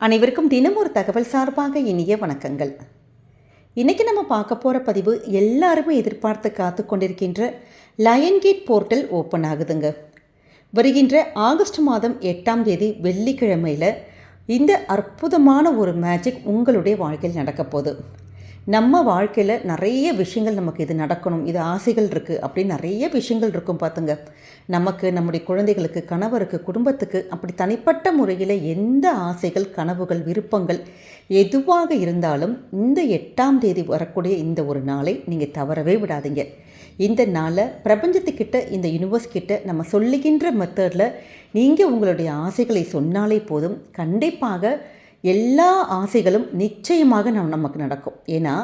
அனைவருக்கும் தினம் ஒரு தகவல் சார்பாக இனிய வணக்கங்கள். இன்றைக்கி நம்ம பார்க்க போகிற பதிவு எல்லாருமே எதிர்பார்த்து காத்து கொண்டிருக்கின்ற லயன் கேட் போர்ட்டல் ஓப்பன் ஆகுதுங்க. வருகின்ற ஆகஸ்ட் மாதம் எட்டாம் தேதி வெள்ளிக்கிழமையில் இந்த அற்புதமான ஒரு மேஜிக் உங்களுடைய வாழ்க்கையில் நடக்கப்போகுது நம்ம வாழ்க்கையில் நிறைய விஷயங்கள் நமக்கு இது நடக்கணும் இது ஆசைகள் இருக்குது அப்படின்னு நிறைய விஷயங்கள் இருக்கும் பார்த்துங்க நமக்கு நம்முடைய குழந்தைகளுக்கு கணவருக்கு குடும்பத்துக்கு அப்படி தனிப்பட்ட முறையில் எந்த ஆசைகள் கனவுகள் விருப்பங்கள் எதுவாக இருந்தாலும் இந்த எட்டாம் தேதி வரக்கூடிய இந்த ஒரு நாளை நீங்கள் தவறவே விடாதீங்க. இந்த நாளை பிரபஞ்சத்துக்கிட்ட இந்த யூனிவர்ஸ் கிட்ட நம்ம சொல்லுகின்ற மெத்தடில் நீங்கள் உங்களுடைய ஆசைகளை சொன்னாலே போதும். கண்டிப்பாக எல்லா ஆசைகளும் நிச்சயமாக நம் நமக்கு நடக்கும். ஏன்னா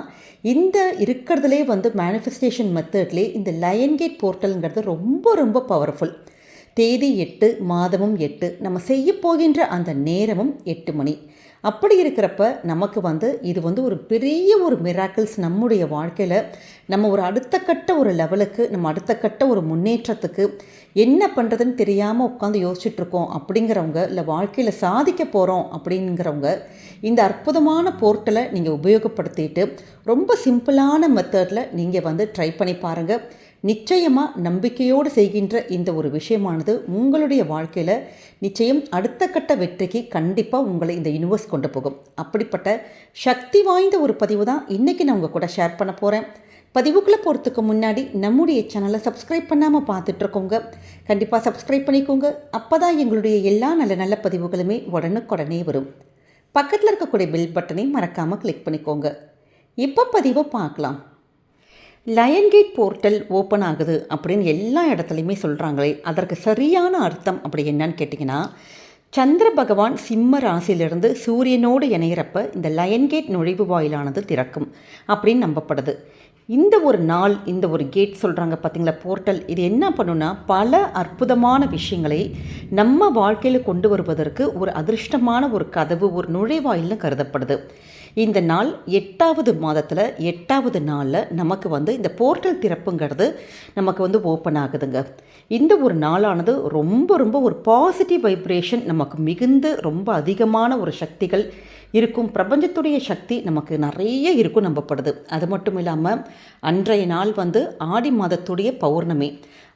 இந்த இருக்கிறதுலே வந்து மேனிஃபெஸ்டேஷன் மெத்தட்லேயே இந்த லயன் கேட் போர்ட்டலுங்கிறது ரொம்ப ரொம்ப பவர்ஃபுல் தேதி எட்டு மாதமும் எட்டு நம்ம செய்ய போகின்ற அந்த நேரமும் எட்டு மணி. அப்படி இருக்கிறப்ப நமக்கு வந்து இது வந்து ஒரு பெரிய ஒரு மிராக்கிள்ஸ் நம்முடைய வாழ்க்கையில் நம்ம ஒரு அடுத்த கட்ட ஒரு லெவலுக்கு நம்ம அடுத்த கட்ட ஒரு முன்னேற்றத்துக்கு என்ன பண்ணுறதுன்னு தெரியாமல் உட்காந்து யோசிச்சுட்ருக்கோம். அப்படிங்கிறவங்க இல்லை வாழ்க்கையில் சாதிக்க போகிறோம் அப்படிங்கிறவங்க இந்த அற்புதமான போர்ட்டலை நீங்கள் உபயோகப்படுத்திட்டு ரொம்ப சிம்பிளான மெத்தடில் நீங்கள் வந்து ட்ரை பண்ணி பாருங்கள் நிச்சயமாக நம்பிக்கையோடு செய்கின்ற இந்த ஒரு விஷயமானது உங்களுடைய வாழ்க்கையில் நிச்சயம் அடுத்த கட்ட வெற்றிக்கு கண்டிப்பாக உங்களை இந்த யூனிவர்ஸ் கொண்டு போகும். அப்படிப்பட்ட சக்தி வாய்ந்த ஒரு பதிவு தான் இன்றைக்கி நான் உங்கள் கூட ஷேர் பண்ண போகிறேன் பதிவுக்குள்ளே போகிறதுக்கு முன்னாடி நம்முடைய சேனலை சப்ஸ்கிரைப் பண்ணாமல் பார்த்துட்ருக்கோங்க. கண்டிப்பாக சப்ஸ்கிரைப் பண்ணிக்கோங்க. அப்போ தான் எங்களுடைய எல்லா நல்ல நல்ல பதிவுகளுமே உடனுக்குடனே வரும். பக்கத்தில் இருக்கக்கூடிய பெல் பட்டனை மறக்காமல் கிளிக் பண்ணிக்கோங்க. இப்போ பதிவை பார்க்கலாம். லயன் கேட் போர்ட்டல் ஓப்பன் ஆகுது அப்படின்னு எல்லா இடத்துலையுமே சொல்கிறாங்களே அதற்கு சரியான அர்த்தம் அப்படி என்னன்னு கேட்டிங்கன்னா சந்திர பகவான் சிம்ம ராசியிலிருந்து சூரியனோடு இணையிறப்ப இந்த லயன் கேட் நுழைவு வாயிலானது திறக்கும் அப்படின்னு நம்பப்படுது. இந்த ஒரு நாள் இந்த ஒரு கேட் சொல்கிறாங்க பார்த்தீங்களா போர்ட்டல் இது என்ன பண்ணுன்னா பல அற்புதமான விஷயங்களை நம்ம வாழ்க்கையில் கொண்டு வருவதற்கு ஒரு அதிர்ஷ்டமான ஒரு கதவு ஒரு நுழைவாயில்னு கருதப்படுது. இந்த நாள் எட்டாவது மாதத்தில் எட்டாவது நாளில் நமக்கு வந்து இந்த போர்ட்டல் திறப்புங்கிறது நமக்கு வந்து ஓப்பன் ஆகுதுங்க. இந்த ஒரு நாளானது ரொம்ப ரொம்ப ஒரு பாசிட்டிவ் வைப்ரேஷன் நமக்கு மிகுந்து ரொம்ப அதிகமான ஒரு சக்திகள் இருக்கும் பிரபஞ்சத்துடைய சக்தி நமக்கு நிறைய இருக்கும் நம்பப்படுது. அது மட்டும் இல்லாமல் அன்றைய நாள் வந்து ஆடி மாதத்துடைய பௌர்ணமி.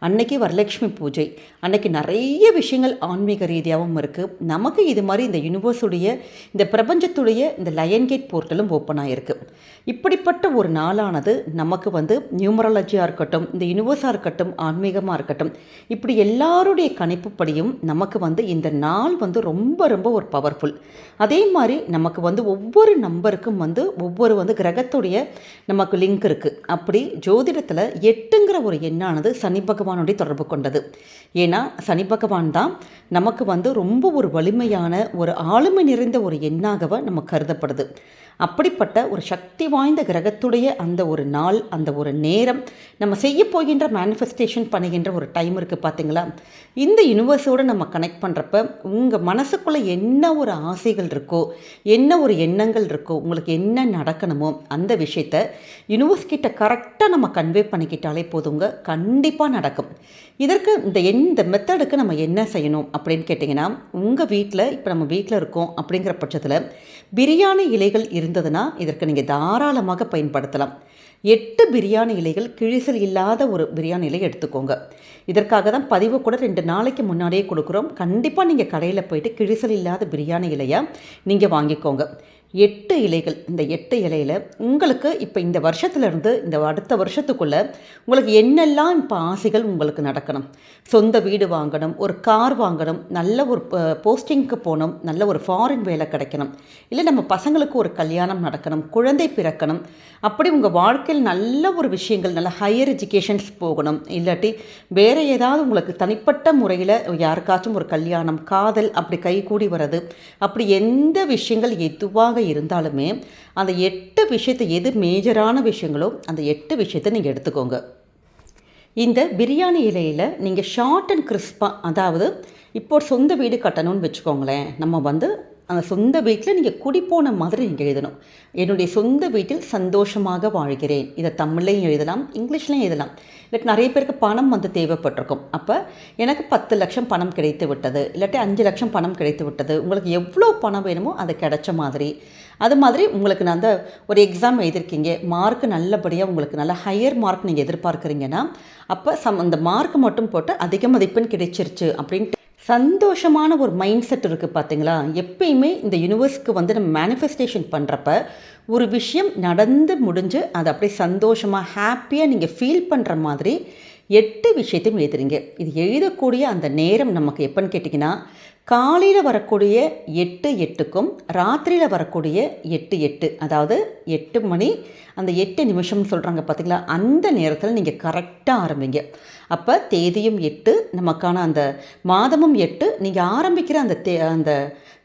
அன்னைக்கு வரலட்சுமி பூஜை. அன்னைக்கு நிறைய விஷயங்கள் ஆன்மீக ரீதியாகவும் இருக்குது நமக்கு இது மாதிரி இந்த யூனிவர்ஸுடைய இந்த பிரபஞ்சத்துடைய இந்த லயன் கேட் போர்ட்டலும் ஓப்பன் ஆகிருக்கு இப்படிப்பட்ட ஒரு நாளானது நமக்கு வந்து நியூமராலஜியாக இருக்கட்டும் இந்த யூனிவர்ஸாக இருக்கட்டும் ஆன்மீகமாக இருக்கட்டும் இப்படி எல்லாருடைய கணிப்புப்படியும் நமக்கு வந்து இந்த நாள் வந்து ரொம்ப ரொம்ப ஒரு பவர்ஃபுல் அதே மாதிரி நமக்கு வந்து ஒவ்வொரு நம்பருக்கும் வந்து ஒவ்வொரு வந்து கிரகத்துடைய நமக்கு லிங்க் இருக்குது அப்படி ஜோதிடத்தில் எட்டுங்கிற ஒரு எண்ணானது சனி பகவானுடைய தொடர்பு கொண்டது. ஏன்னா சனி பகவான் தான் நமக்கு வந்து ரொம்ப ஒரு வலிமையான ஒரு ஆளுமை நிறைந்த ஒரு எண்ணாகவ நம்ம கருதப்படுது. அப்படிப்பட்ட ஒரு சக்தி வாய்ந்த கிரகத்துடைய அந்த ஒரு நாள் அந்த ஒரு நேரம் நம்ம செய்ய போகின்ற மேனிஃபெஸ்டேஷன் பண்ணுகின்ற ஒரு டைம் இருக்குது பார்த்தீங்களா இந்த யூனிவர்ஸோடு நம்ம கனெக்ட் பண்ணுறப்ப உங்கள் மனசுக்குள்ளே என்ன ஒரு ஆசைகள் இருக்கோ என்ன ஒரு எண்ணங்கள் இருக்கோ உங்களுக்கு என்ன நடக்கணுமோ அந்த விஷயத்த யூனிவர்ஸ் கிட்ட கரெக்டாக நம்ம கன்வே பண்ணிக்கிட்டாலே போதுங்க கண்டிப்பாக நடக்கும். இதற்கு இந்த எந்த மெத்தடுக்கு நம்ம என்ன செய்யணும் அப்படின்னு கேட்டிங்கன்னா உங்கள் வீட்டில் இப்போ நம்ம வீட்டில் இருக்கோம் அப்படிங்கிற பட்சத்தில் பிரியாணி இலைகள் இருந்ததுன்னா இதற்கு நீங்கள் தாராளமாக பயன்படுத்தலாம். எட்டு பிரியாணி இலைகள் கிழிசல் இல்லாத ஒரு பிரியாணி இலை எடுத்துக்கோங்க. இதற்காக தான் பதிவு கூட ரெண்டு நாளைக்கு முன்னாடியே கொடுக்குறோம். கண்டிப்பாக நீங்கள் கடையில் போயிட்டு கிழிசல் இல்லாத பிரியாணி இலையை நீங்கள் வாங்கிக்கோங்க. எட்டு இலைகள். இந்த எட்டு இலையில் உங்களுக்கு இப்போ இந்த வருஷத்துலேருந்து இந்த அடுத்த வருஷத்துக்குள்ளே உங்களுக்கு என்னெல்லாம் இப்போ ஆசைகள் உங்களுக்கு நடக்கணும்? சொந்த வீடு வாங்கணும் ஒரு கார் வாங்கணும் நல்ல ஒரு போஸ்டிங்க்கு போகணும் நல்ல ஒரு ஃபாரின் வேலை கிடைக்கணும். இல்லை நம்ம பசங்களுக்கு ஒரு கல்யாணம் நடக்கணும் குழந்தை பிறக்கணும். அப்படி உங்கள் வாழ்க்கையில் நல்ல ஒரு விஷயங்கள் நல்ல ஹையர் எஜுகேஷன்ஸ் போகணும். இல்லாட்டி வேறு ஏதாவது உங்களுக்கு தனிப்பட்ட முறையில் யாருக்காச்சும் ஒரு கல்யாணம் காதல் அப்படி கைகூடி வர்றது அப்படி எந்த விஷயங்கள் எதுவாக இருந்தாலுமே அந்த எட்டு விஷயத்தை எது மேஜரான விஷயங்களோ அந்த எட்டு விஷயத்தை நீங்கள் எடுத்துக்கோங்க. இந்த பிரியாணி இலையில் நீங்கள் ஷார்ட் அண்ட் கிறிஸ்பாக அதாவது இப்போ சொந்த வீடு கட்டணும்னு வச்சுக்கோங்களேன் நம்ம வந்து அந்த சொந்த வீட்டில் நீங்கள் குடி போன மாதிரி நீங்கள் எழுதணும். என்னுடைய சொந்த வீட்டில் சந்தோஷமாக வாழ்கிறேன். இதை தமிழ்லையும் எழுதலாம் இங்கிலீஷ்லையும் எழுதலாம். இல்லாட்டி நிறைய பேருக்கு பணம் வந்து தேவைப்பட்டிருக்கும். அப்போ எனக்கு பத்து லட்சம் பணம் கிடைத்து விட்டது. இல்லாட்டி அஞ்சு லட்சம் பணம் கிடைத்து விட்டது. உங்களுக்கு எவ்வளோ பணம் வேணுமோ அது கிடைச்ச மாதிரி. அது மாதிரி உங்களுக்கு நான் அந்த ஒரு எக்ஸாம் எழுதியிருக்கீங்க. மார்க் நல்லபடியாக உங்களுக்கு நல்ல ஹையர் மார்க் நீங்கள் எதிர்பார்க்குறீங்கன்னா அப்போ சம் அந்த மார்க் மட்டும் போட்டு அதிக மதிப்பெண் கிடைச்சிருச்சு அப்படின்ட்டு சந்தோஷமான ஒரு மைண்ட் செட் இருக்குது பார்த்தீங்களா எப்பயுமே இந்த யூனிவர்ஸ்க்கு வந்து நம்ம மேனிஃபெஸ்டேஷன் பண்ணுறப்ப ஒரு விஷயம் நடந்து முடிஞ்சு அதை அப்படியே சந்தோஷமாக ஹாப்பியாக நீங்கள் ஃபீல் பண்ணுற மாதிரி எட்டு விஷயத்தையும் எழுதுறீங்க. இது எழுதக்கூடிய அந்த நேரம் நமக்கு எப்போன்னு கேட்டிங்கன்னா காலையில் வரக்கூடிய எட்டு எட்டுக்கும் ராத்திரியில் வரக்கூடிய எட்டு எட்டு அதாவது எட்டு மணி அந்த எட்டு நிமிஷம்னு சொல்கிறாங்க பார்த்தீங்களா அந்த நேரத்தில் நீங்கள் கரெக்டாக ஆரம்பிங்க. அப்போ தேதியும் எட்டு நமக்கான அந்த மாதமும் எட்டு நீங்கள் ஆரம்பிக்கிற அந்த தே அந்த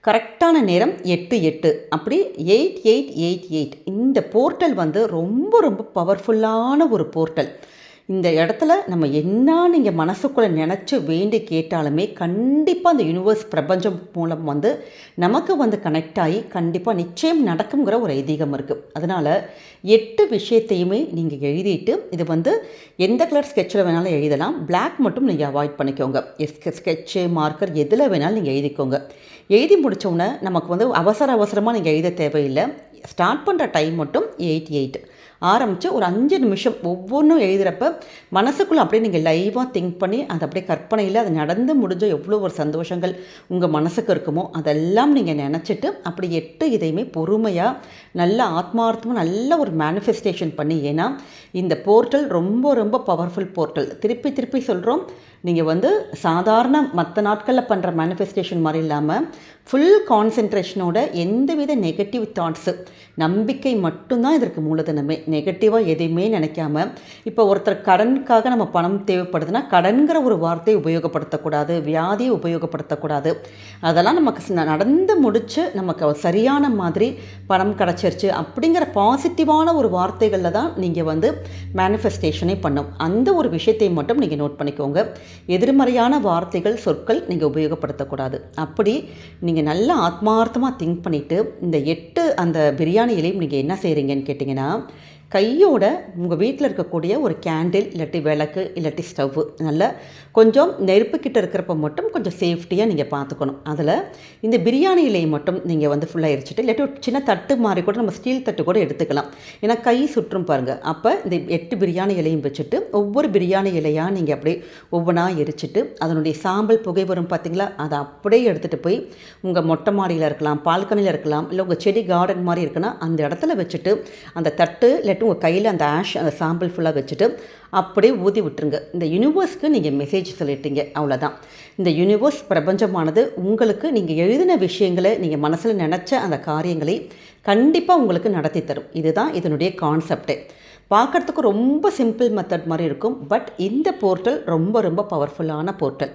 கரெக்டான நேரம் எட்டு எட்டு. அப்படி எயிட் எயிட் எயிட் எயிட் இந்த போர்ட்டல் வந்து ரொம்ப ரொம்ப பவர்ஃபுல்லான ஒரு போர்ட்டல். இந்த இடத்துல நம்ம என்ன நீங்கள் மனசுக்குள்ளே நினச்சி வேண்டி கேட்டாலுமே கண்டிப்பாக அந்த யூனிவர்ஸ் பிரபஞ்சம் மூலம் வந்து நமக்கு வந்து கனெக்ட் ஆகி கண்டிப்பாக நிச்சயம் நடக்குங்கிற ஒரு ஐதீகம் இருக்குது அதனால் எட்டு விஷயத்தையுமே நீங்கள் எழுதிட்டு இது வந்து எந்த கலர் ஸ்கெட்சில் வேணாலும் எழுதலாம். பிளாக் மட்டும் நீங்கள் அவாய்ட் பண்ணிக்கோங்க. ஸ்கெட்சு மார்க்கர் எதில் வேணாலும் நீங்கள் எழுதிக்கோங்க. எழுதி முடித்தோடனே நமக்கு வந்து அவசர அவசரமாக நீங்கள் எழுத தேவையில்லை. ஸ்டார்ட் பண்ணுற டைம் மட்டும் எயிட் எயிட் ஆரம்பித்து ஒரு அஞ்சு நிமிஷம் ஒவ்வொன்றும் எழுதுகிறப்ப மனசுக்குள்ளே அப்படியே நீங்கள் லைவாக திங்க் பண்ணி அது அப்படியே கற்பனையில் அது நடந்து முடிஞ்ச எவ்வளோ ஒரு சந்தோஷங்கள் உங்கள் மனசுக்கு இருக்குமோ அதெல்லாம் நீங்கள் நினச்சிட்டு அப்படி எட்டு இதையுமே பொறுமையாக நல்ல ஆத்மார்த்தமாக நல்ல ஒரு மேனிஃபெஸ்டேஷன் பண்ணி ஏன்னா இந்த போர்ட்டல் ரொம்ப ரொம்ப பவர்ஃபுல் போர்ட்டல் திருப்பி திருப்பி சொல்கிறோம் நீங்கள் வந்து சாதாரண மற்ற நாட்களில் பண்ணுற மேனிஃபெஸ்டேஷன் மாதிரி இல்லாமல் ஃபுல் கான்சென்ட்ரேஷனோட எந்தவித நெகட்டிவ் தாட்ஸு நம்பிக்கை மட்டும்தான் இதற்கு மூலதனமே. நெகட்டிவாக எதையுமே நினைக்காம இப்போ ஒருத்தர் கடனுக்காக நம்ம பணம் தேவைப்படுதுன்னா கடன்கிற ஒரு வார்த்தையை உபயோகப்படுத்தக்கூடாது வியாதியை உபயோகப்படுத்தக்கூடாது. அதெல்லாம் நமக்கு நடந்து முடித்து நமக்கு சரியான மாதிரி பணம் கிடச்சிருச்சு அப்படிங்கிற பாசிட்டிவான ஒரு வார்த்தைகளில் தான் நீங்கள் வந்து மேனிஃபெஸ்டேஷனே பண்ணும். அந்த ஒரு விஷயத்தை மட்டும் நீங்கள் நோட் பண்ணிக்கோங்க. எதிர்மறையான வார்த்தைகள் சொற்கள் நீங்கள் உபயோகப்படுத்தக்கூடாது. அப்படி நீங்கள் நல்லா ஆத்மார்த்தமாக திங்க் பண்ணிவிட்டு இந்த எட்டு அந்த பிரியாணி இலையும் நீங்கள் என்ன செய்கிறீங்கன்னு கேட்டிங்கன்னா கையோட உங்கள் வீட்டில் இருக்கக்கூடிய ஒரு கேண்டில் இல்லாட்டி விளக்கு இல்லாட்டி ஸ்டவ்வு நல்ல கொஞ்சம் நெருப்புக்கிட்ட இருக்கிறப்ப மட்டும் கொஞ்சம் சேஃப்டியாக நீங்கள் பார்த்துக்கணும் அதில் இந்த பிரியாணி இலையை மட்டும் நீங்கள் வந்து ஃபுல்லாக எரிச்சிட்டு இல்லாட்டி ஒரு சின்ன தட்டு மாதிரி கூட நம்ம ஸ்டீல் தட்டு கூட எடுத்துக்கலாம். ஏன்னா கை சுற்றும் பாருங்கள் அப்போ இந்த எட்டு பிரியாணி இலையும் வச்சுட்டு ஒவ்வொரு பிரியாணி இலையாக நீங்கள் அப்படியே ஒவ்வொன்றா எரிச்சிட்டு அதனுடைய சாம்பல் புகை வரும் பார்த்திங்களா அதை அப்படியே எடுத்துகிட்டு போய் உங்கள் மொட்டை மாடியில் இருக்கலாம் பால்கனியில் இருக்கலாம் இல்லை உங்கள் செடி கார்டன் மாதிரி இருக்குன்னா அந்த இடத்துல வச்சுட்டு அந்த தட்டு இல்லாட்டி உங்கள் கையில் அந்த ஆஷ் அந்த சாம்பிள் ஃபுல்லாக வச்சுட்டு அப்படியே ஊதி விட்டுருங்க. இந்த யூனிவர்ஸ்க்கு நீங்கள் மெசேஜ் சொல்லிட்டீங்க. அவ்வளோதான் இந்த யூனிவர்ஸ் பிரபஞ்சமானது உங்களுக்கு நீங்கள் எழுதின விஷயங்களை நீங்கள் மனசில் நினச்ச அந்த காரியங்களை கண்டிப்பாக உங்களுக்கு நடத்தி தரும். இதுதான் இதனுடைய கான்செப்டே பார்க்குறதுக்கு ரொம்ப சிம்பிள் மெத்தட் மாதிரி இருக்கும். பட் இந்த போர்ட்டல் ரொம்ப ரொம்ப பவர்ஃபுல்லான போர்ட்டல்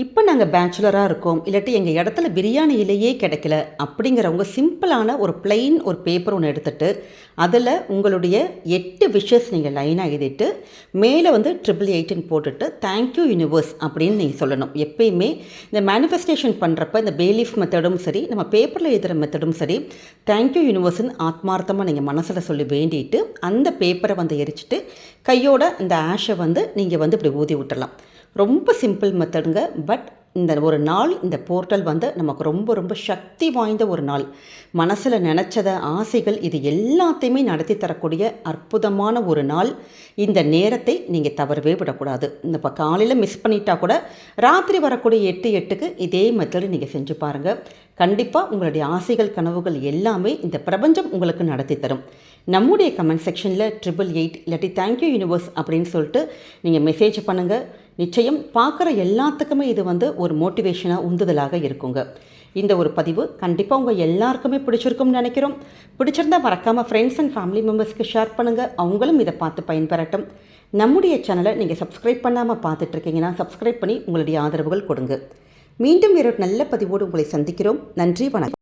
இப்போ நாங்கள் பேச்சுலராக இருக்கோம். இல்லாட்டி எங்கள் இடத்துல பிரியாணி இலையே கிடைக்கல. அப்படிங்கிறவங்க சிம்பிளான ஒரு பிளெயின் ஒரு பேப்பர் ஒன்று எடுத்துகிட்டு அதில் உங்களுடைய எட்டு விஷஸ் நீங்கள் லைனாக எழுதிட்டு மேலே வந்து ட்ரிபிள் எயிட்டின் போட்டுட்டு தேங்க்யூ யூனிவர்ஸ் அப்படின்னு நீங்கள் சொல்லணும். எப்பயுமே இந்த மேனிஃபெஸ்டேஷன் பண்ணுறப்ப இந்த பேலீஃப் மெத்தடும் சரி நம்ம பேப்பரில் எழுதுகிற மெத்தடும் சரி தேங்க்யூ யூனிவர்ஸ்னு ஆத்மார்த்தமாக நீங்கள் மனசில் சொல்லி வேண்டிட்டு அந்த பேப்பரை வந்து எரிச்சிட்டு கையோட இந்த ஆஷை வந்து நீங்கள் வந்து இப்படி ஊதி விட்டலாம் ரொம்ப சிம்பிள் மெத்தடுங்க பட் இந்த ஒரு நாள் இந்த போர்ட்டல் வந்து நமக்கு ரொம்ப ரொம்ப சக்தி வாய்ந்த ஒரு நாள். மனசில் நினச்சத ஆசைகள் இது எல்லாத்தையுமே நடத்தி தரக்கூடிய அற்புதமான ஒரு நாள். இந்த நேரத்தை நீங்கள் தவறவே விடக்கூடாது. இந்த இப்போ காலையில் மிஸ் பண்ணிட்டா கூட ராத்திரி வரக்கூடிய எட்டு எட்டுக்கு இதே மெத்தடு நீங்கள் செஞ்சு பாருங்கள் கண்டிப்பாக உங்களுடைய ஆசைகள் கனவுகள் எல்லாமே இந்த பிரபஞ்சம் உங்களுக்கு நடத்தி தரும். நம்முடைய கமெண்ட் செக்ஷனில் ட்ரிபிள் எயிட் இல்லாட்டி தேங்க்யூ யூனிவர்ஸ் அப்படின்னு சொல்லிட்டு நீங்கள் மெசேஜ் பண்ணுங்கள் நிச்சயம் பார்க்குற எல்லாத்துக்குமே இது வந்து ஒரு மோட்டிவேஷனாக உந்துதலாக இருக்குங்க. இந்த ஒரு பதிவு கண்டிப்பாக உங்கள் எல்லாருக்குமே பிடிச்சிருக்கும்னு நினைக்கிறோம். பிடிச்சிருந்தா மறக்காமல் ஃப்ரெண்ட்ஸ் அண்ட் ஃபேமிலி மெம்பர்ஸ்க்கு ஷேர் பண்ணுங்கள் அவங்களும் இதை பார்த்து பயன்பெறட்டும். நம்முடைய சேனலை நீங்கள் சப்ஸ்கிரைப் பண்ணாமல் பார்த்துட்ருக்கீங்கன்னா சப்ஸ்கிரைப் பண்ணி உங்களுடைய ஆதரவுகள் கொடுங்க. மீண்டும் வேறொரு நல்ல பதிவோடு உங்களை சந்திக்கிறோம். நன்றி வணக்கம்.